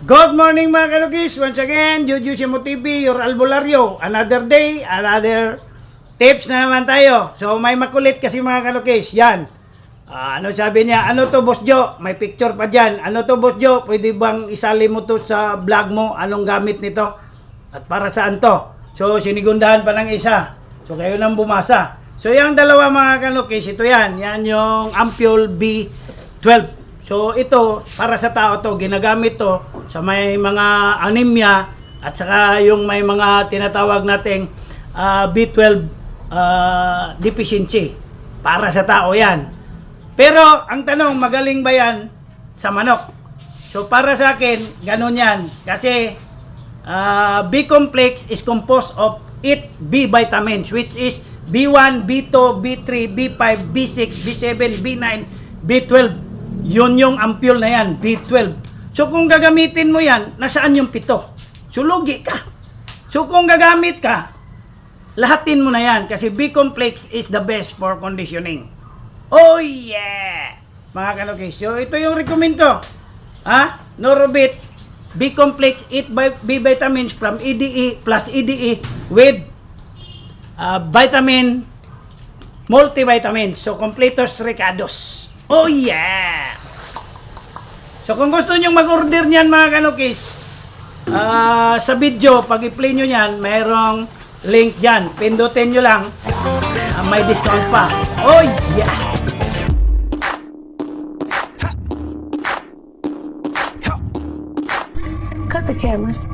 Good morning mga kanukis! Once again, Juju Simo TV, your albularyo. Another day, another tips na naman tayo. So may makulit kasi mga kanukis. Yan. Ah, ano sabi niya? Ano to Boss Joe? May picture pa dyan. Ano to Boss Joe? Pwede bang isali mo to sa vlog mo? Anong gamit nito? At para saan to? So sinigundahan pa ng isa. So kayo nang bumasa. So yung dalawa mga kanukis, ito yan. Yan yung Ampule B12. So ito para sa tao to ginagamit to sa may mga anemia at saka yung may mga tinatawag nating ah, B12 ah, deficiency. Para sa tao 'yan. Pero ang tanong magaling ba 'yan sa manok? So para sa akin ganun 'yan kasi ah, B complex is composed of 8 B vitamins which is B1, B2, B3, B5, B6, B7, B9, B12 yun yung ampule na yan, B12. So kung gagamitin mo yan, nasaan yung pito? So lugi ka. So kung gagamit ka, lahatin mo na yan kasi B-complex is the best for conditioning. Oh yeah! Mga kalokis, so ito yung recommend ko. Ha? Norobit, B-complex, 8 bi- B vitamins from EDE plus EDE with uh, vitamin multivitamin. So, completos ricados. Oh, yeah! So, kung gusto nyo mag-order niyan mga kanukis, ah, sa video, pag i-play nyo yan, mayroong link dyan. Pindutin nyo lang. Ah, may discount pa. Oh, yeah! Cut the cameras.